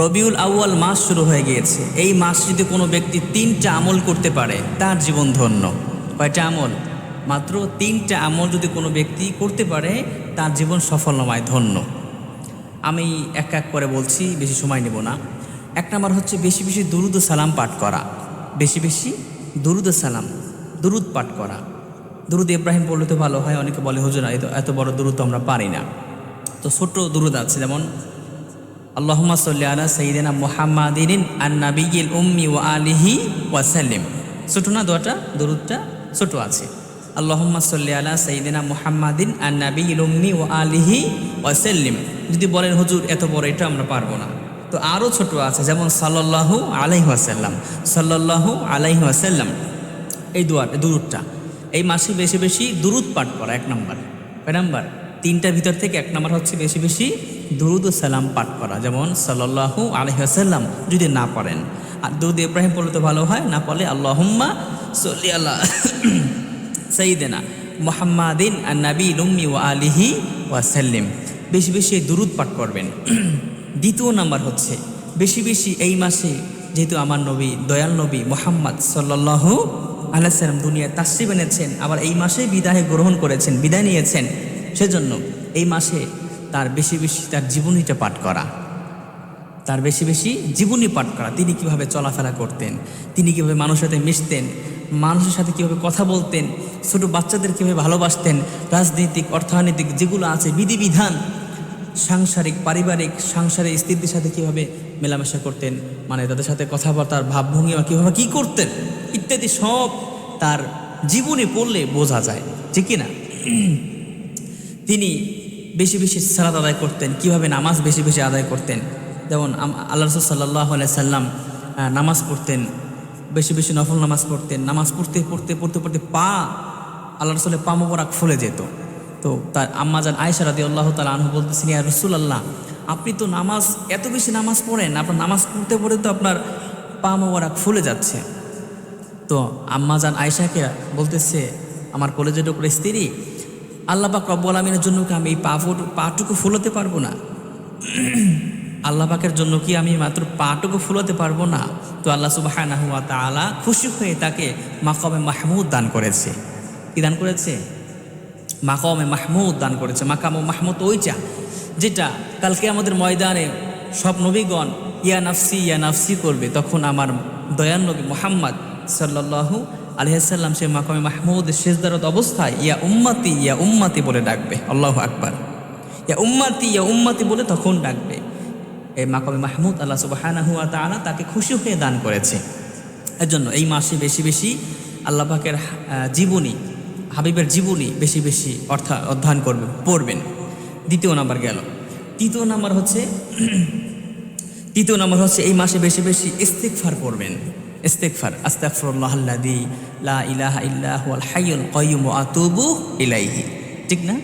রবিউল আউয়াল মাস শুরু হয়ে গিয়েছে। এই মাস যদি কোনো ব্যক্তি তিনটা আমল করতে পারে, তার জীবন ধন্য। কয়টা আমল? মাত্র তিনটা আমল যদি কোনো ব্যক্তি করতে পারে, তার জীবন সফলনামায় ধন্য। আমি এক এক করে বলছি, বেশি সময় নেব না। এক নম্বর হচ্ছে বেশি বেশি দুরুদ সালাম পাঠ করা। বেশি বেশি দুরুদ সালাম, দুরুদ পাঠ করা। দুরুদ ইব্রাহিম বললে তো ভালো হয়, অনেকে বলে, হুজুর, এত বড় দুরুদ আমরা পারি না। তো ছোট্ট দুরুদ আছে, যেমন আল্লাহমা সাল্লি আলা সঈদিনা মোহাম্মাদিন আন নাবিগিল উম্মি ও আলিহি ওয়াসাল্লিম ছোটো না, দোয়াটা, দরুদটা, ছোট আছে। আল্লাহম্মা সাল্লি আলা সঈদিনা মোহাম্মাদিন আন নাবিগিল উম্মি ও আলিহি ওয়াসাল্লিম যদি বলেন, হুজুর, এত বড় এটা আমরা পারব না। তো আরও ছোট আছে, যেমন সাল্লাল্লাহু আলাইহি ওয়াসাল্লাম সাল্লাল্লাহু আলাইহি ওয়াসাল্লাম এই দোয়ার দুরুদটা। এই মাসে বেশি বেশি দুরুদ পাঠ করা, এক নম্বর। কয় নাম্বার? তিনটার ভিতর থেকে এক নম্বর হচ্ছে বেশি বেশি দুরুদ ও সালাম পাঠ করা। যেমন সাল্লাহু আলহাসাল্লাম যদি না পড়েন। আর দুরুদ ইব্রাহিম পড়লে তো ভালো হয়, না পড়লে আল্লাহম্মা সল্লি আল্লাহ সঈদেনা মোহাম্মাদিন আর নাবি লুম্মি ও আলিহি ওয়াসাল্লিম। বেশি বেশি দুরুদ পাঠ করবেন। দ্বিতীয় নাম্বার হচ্ছে, বেশি বেশি এই মাসে যেহেতু আমার নবী, দয়াল নবী মোহাম্মদ সাল্লাহু আলাইসাল্লাম দুনিয়ায় তাশ্রিব এনেছেন, আবার এই মাসে বিদায় গ্রহণ করেছেন, বিদায় নিয়েছেন, সেজন্য এই মাসে তার বেশি বেশি তার জীবনীটা পাঠ করা। তার বেশি বেশি জীবনী পাঠ করা। তিনি কীভাবে চলাফেরা করতেন, তিনি কীভাবে মানুষের সাথে মিশতেন, মানুষের সাথে কীভাবে কথা বলতেন, ছোট বাচ্চাদের কীভাবে ভালোবাসতেন, রাজনৈতিক, অর্থনৈতিক যেগুলো আছে, বিধিবিধান, সাংসারিক, পারিবারিক, সাংসারিক স্ত্রীদের সাথে কীভাবে মেলামেশা করতেন মানে তাদের সাথে কথাবার্তার ভাবভঙ্গিমা কীভাবে কী করতেন, ইত্যাদি সব তার জীবনে পড়লে বোঝা যায়। ঠিক না? তিনি বেশি বেশি সালাদ আদায় করতেন। কীভাবে নামাজ বেশি বেশি আদায় করতেন? যেমন আল্লাহ রসুল সাল্লাহ সাল্লাম নামাজ পড়তেন, বেশি বেশি নফল নামাজ পড়তেন। নামাজ পড়তে পড়তে পড়তে পড়তে পা আল্লাহ রসুলের পা মোবারক ফুলে যেত। তো তার আম্মাজান আয়সা রাদি আল্লাহ তালা আনহু বলতেছেন, ইয়া রসুল আল্লাহ আপনি তো নামাজ, এত বেশি নামাজ পড়েন, আপনার নামাজ পড়তে পড়তে তো আপনার পা মোবারক ফুলে যাচ্ছে। তো আম্মাজান আয়সাকে বলতেছে, আমার কলেজের উপরে স্ত্রী আল্লাহ পাক রব্বুল আলমিনের জন্য কি আমি এই পা পাটুকু ফুলাতে পারব না? আল্লাহ পাকের জন্য কি আমি মাত্র পাটুকু ফুলোতে পারব না? তো আল্লাহ সুবাহ তাআলা খুশি হয়ে তাকে মাকামে মাহমুদ দান করেছে। কি দান করেছে? মাকামে মাহমুদ দান করেছে। মাকামে মাহমুদ ওইটা যেটা কালকে আমাদের ময়দানে সব নবীগণ ইয়া নাফসি ইয়া নাফসি করবে। তখন আমার দয়ান নবী মোহাম্মদ সাল্লাল্লাহু আলহাম সে মাকামে মাহমুদ শেষদারত অবস্থায়, ইয়া উম্মাতি ইয়া উম্মাতি বলে ডাকবে। আল্লাহ আকবার। ইয়া উম্মাতি ইয়া উম্মাতি বলে তখন ডাকবে। এই মাকামে মাহমুদ আল্লাহ সুবাহানাহু তাআলা তাকে খুশি হয়ে দান করেছে। এর জন্য এই মাসে বেশি বেশি আল্লাহ পাকের জীবনী, হাবিবের জীবনী বেশি বেশি অর্থাৎ অধ্যয়ন করবে, পড়বেন। দ্বিতীয় নাম্বার গেল। তৃতীয় নাম্বার হচ্ছে, তৃতীয় নাম্বার হচ্ছে এই মাসে বেশি বেশি ইস্তেকফার পড়বেন। ইস্তেকফার আস্তাগফিরুল্লাহাল্লাযী লা ইলাহা ইল্লা হুয়াল হাইয়ুল ওয়া আতুবু ইলাইহি। ঠিক না?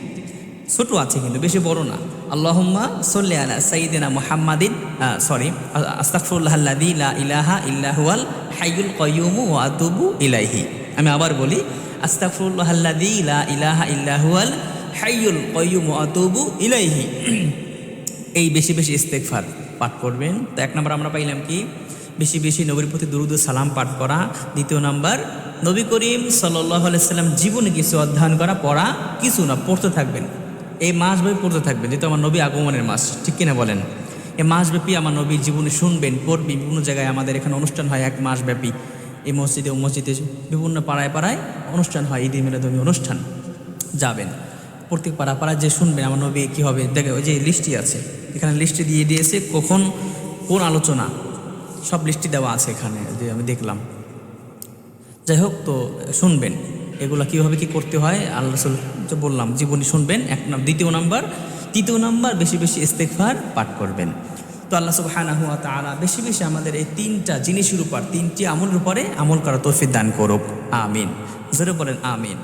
ছোট আছে কিন্তু, বেশি বড় না। আল্লাহুম্মা সাল্লি আলা সাইয়্যিদিনা মুহাম্মাদিন সরি আস্তাগফিরুল্লাহাল্লাযী লা ইলাহা ইল্লা হুয়াল হাইয়ুল কাইয়্যুম ওয়া আতুবু ইলাইহি। আমি আবার বলি আস্তাগফিরুল্লাহাল্লাযী লা ইলাহা ইল্লা হুয়াল হাইয়ুল কাইয়্যুম ওয়া আতুবু ইলাইহি। এই বেশি বেশি ইস্তেকফার পাঠ করবেন। তো এক নম্বর আমরা পাইলাম কি? বেশি বেশি নবীর প্রতি দুরুদ সালাম পাঠ করা। দ্বিতীয় নাম্বার, নবী করিম সাল্লাহ সাল্লাম জীবনে কিছু অধ্যয়ন করা, পড়া কিছু না, পড়তে থাকবেন। এই মাসব্যাপী পড়তে থাকবেন, যেহেতু আমার নবী আগমনের মাস, ঠিক কিনা বলেন? এই মাসব্যাপী আমার নবীর জীবনে শুনবেন পড়বি বিভিন্ন জায়গায় আমাদের এখানে অনুষ্ঠান হয় এক মাসব্যাপী। এই মসজিদে ও মসজিদে বিভিন্ন পাড়ায় পাড়ায় অনুষ্ঠান হয় ঈদ মিলাদবী অনুষ্ঠান যাবেন। প্রত্যেক পাড়া পাড়ায় যে শুনবেন, আমার নবী কী হবে, দেখে ওই যে লিস্টটি আছে, এখানে লিস্টে দিয়ে দিয়েছে কখন কোন আলোচনা সব লিস্টই দেওয়া আছে এখানে, যে আমি দেখলাম। যাই হোক, তো শুনবেন, এগুলো কীভাবে কি করতে হয় আল্লাহ রসুল যে বললাম, জীবনী শুনবেন, এক দ্বিতীয় নাম্বার, তৃতীয় নাম্বার, বেশি বেশি ইস্তেকফার পাঠ করবেন। তো আল্লাহ সুবহানাহু ওয়া তাআলা বেশি বেশি আমাদের এই তিনটা জিনিসের উপর, তিনটি আমলের উপরে আমল করা তৌফিক দান করুক। আমিন। জোরে বলেন, আমিন।